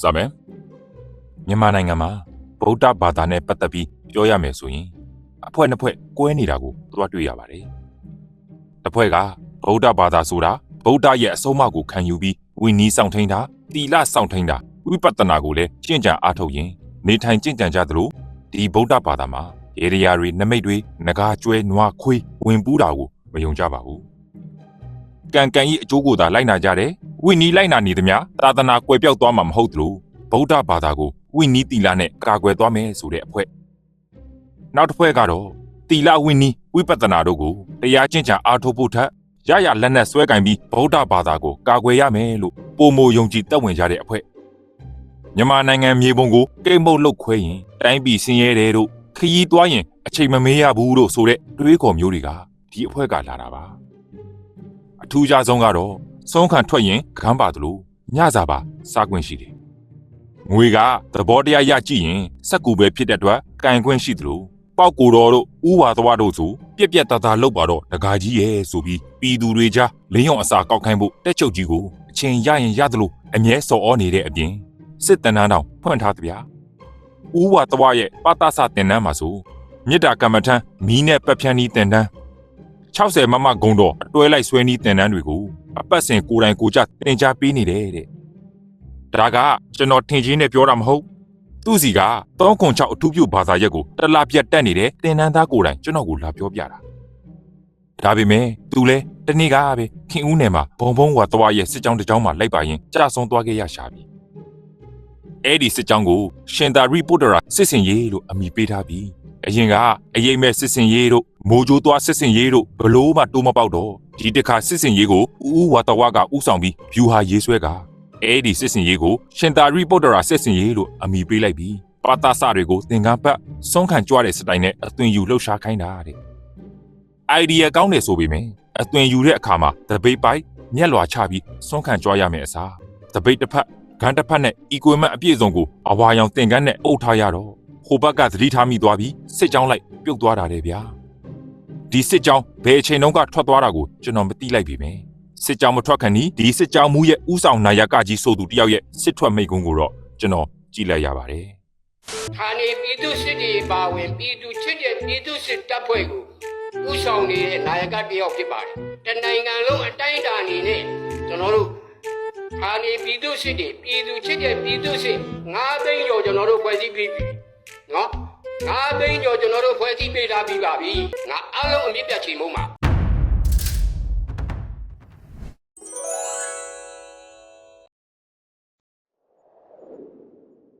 စမယ်မြန်မာနိုင်ငံမှာဗုဒ္ဓဘာသာနဲ့ပတ်သက်ပြီးပြောရမယ်ဆိုရင်အဖွဲ့နှစ်ဖွဲ့ကွဲနေတာကိုသွားတွေ့ရပါတယ်တစ်ဖွဲ့ကဗုဒ္ဓဘာသာဆိုတာဗုဒ္ဓရဲ့အဆုံးအမကိုခံယူပြီးဝိနည်းဆောင်ထိန်တာတီလဆောင်ထိန်တာဝိပဿနာကိုလည်းကျင့်ကြံအားထုတ်ရင်နေထိုင်ကျင့်ကြံကြသလိုဒီဗုဒ္ဓဘာသာမှာရေရရာတွေနမိတ်တွေငကားကျွဲနွားခွေးဝင်ပူးတာကိုမယုံကြပါဘူးကံကံဤအကျိုးကိုသာလိုက်နာကြတယ် ဝိနည်းလိုက်နာနေသမျှသာသနာကွယ်ပြောက်သွားမှာမဟုတ်သလိုဗုဒ္ဓဘာသာကိုဝိနည်းတီလာနဲ့ကာကွယ်သွားမယ်ဆိုတဲ့အဖွဲ့နောက်တစ်ဖွဲ့ကတော့တီလာဝိနည်းဝိပဿနာတို့ကိုတရားကျင့်ကြံအားထုတ်ဖို့ထက်ရရလက်နက်ဆွဲကင်ပြီးဗုဒ္ဓဘာသာကိုကာကွယ်ရမယ်လို့ပုံမယုံကြည်တက်ဝင်ကြတဲ့အဖွဲ့မြန်မာနိုင်ငံမြေပုံကိုကိတ်မုတ်လုတ်ခွဲရင်တိုင်းပြည်ဆင်းရဲတယ်တို့ခရီးသွားရင်အချိန်မမေးရဘူးလို့ဆိုတဲ့တွေးခေါ်မျိုးတွေကဒီအဖွဲ့ကလာတာပါအထူးခြားဆုံးကတော့ ဆုံးခံထွက်ရင်ခမ်းပါသလိုညစာပါစားခွင့်ရှိတယ်ငွေကသဘောတရားရကြည့်ရင်စက်ကူပဲဖြစ်တဲ့အတွက်ကင်ခွင့်ရှိသလိုပေါက်ကိုတော်တို့ဥဝါသွားတို့ဆိုပြက်ပြက်တသားလောက်ပါတော့တကာကြီးရဲ့ဆိုပြီးပြည်သူတွေကြားလင်းရောင်အစာကောက်ခိုင်းဖို့တက်ချုပ်ကြီးကိုအချိန်ရရင်ရသလိုအမြဲစော်ဩနေတဲ့အပြင်စစ်တန်းတန်းတောင်ဖွင့်ထားသဗျာဥဝါသွားရဲ့ပတ္တဆတင်တန်းမှာဆိုမြစ်တာကမ္မထမ်းမီးနဲ့ပက်ဖြန်းဤတင်တန်း60မမဂုံတော်အတွဲလိုက်ဆွဲနီးတင်တန်းတွေကို အပတ်စဉ်ကိုယ်တိုင်ကိုယ်ကြတင် जा ပေးနေတယ်တဲ့ဒါကကျွန်တော်ထင်ချင်းနဲ့ပြောတာမဟုတ်သူ့စီက306အထူးပြုဘာသာရက်ကိုတလားပြတ်တက်နေတဲ့တင်တန်းသားကိုယ်တိုင်ကျွန်တော်ကိုလာပြောပြတာဒါပေမဲ့သူလဲတနေ့ကပဲခင်ဦးနယ်မှာဘုံဘုံဝါသွားရဲ့စစ်ကြောင်းတစ်ကြောင်းမှာလိုက်ပါရင်ကြာဆုံးသွားခဲ့ရရှာပြီအဲ့ဒီစစ်ကြောင်းကိုရှင်သာရီပိုတရာစစ်စင်ရေးလို့အမည်ပေးထားပြီးအရင်ကအရေးမဲ့စစ်စင်ရေးတို့မိုးကြိုးသွားစစ်စင်ရေးတို့ဘလို့မှတိုးမပေါက်တော့ ဒီတစ်ခါစစ်စင်ရေးကိုဦးဦးဝါတဝါကဥဆောင်ပြီးဖြူဟာရေးဆွဲကအဲ့ဒီစစ်စင်ရေးကိုရှင်သာရီပိုတရာစစ်စင်ရေးလို့အမည်ပေးလိုက်ပြီးပါတာစတွေကိုသင်္ကန်းပတ်ဆုံးခံကြွတဲ့စတိုင်နဲ့အသွင်ယူလှုပ်ရှားခိုင်းတာတဲ့ idea ကောင်းတယ်ဆိုပေမဲ့အသွင်ယူတဲ့အခါမှာတပိတ်ပိုက်မျက်လွာချပြီးဆုံးခံကြွားရမယ်အစားတပိတ်တစ်ဖက်ဂန်တစ်ဖက်နဲ့ equipment အပြည့်စုံကိုအဝါရောင်သင်္ကန်းနဲ့အုပ်ထားရတော့ဟိုဘက်ကသတိထားမိသွားပြီးစစ်ကြောင်းလိုက်ပြုတ်သွားတာတဲ့ဗျာ ဒီစစ်ကြောင်းဘယ်အချိန်တုန်းကထွက်သွားတာကိုကျွန်တော်မသိလိုက်ပြီပဲစစ်ကြောင်းမထွက်ခင်ဒီဒီစစ်ကြောင်းမူရဲ့ဥဆောင်နာယကကြီးဆိုသူတယောက်ရဲ့စစ်ထွက်မိတ်ကုန်းကိုတော့ကျွန်တော်ကြည့်လိုက်ရပါတယ်ဌာနေပြည်သူစစ်တွေပါဝင်ပြည်သူချစ်တဲ့ပြည်သူစစ်တပ်ဖွဲ့ကိုဥဆောင်နေတဲ့နာယကတစ်ယောက်ဖြစ်ပါတယ်။တနိုင်ငံလုံးအတိုင်းအတာအနေနဲ့ကျွန်တော်တို့ဌာနေပြည်သူစစ်တွေပြည်သူချစ်တဲ့ပြည်သူစစ်9သိန်းကျော်ကျွန်တော်တို့ဖွဲ့စည်းပြီးပြီ။နော် 9သိန်းကျော်ကျွန်တော်တို့ဖွဲ့စည်းပေးထားပြီးပါပြီ။ငါအားလုံးအမြင့်ပြတ်ချိန်မုံမှာ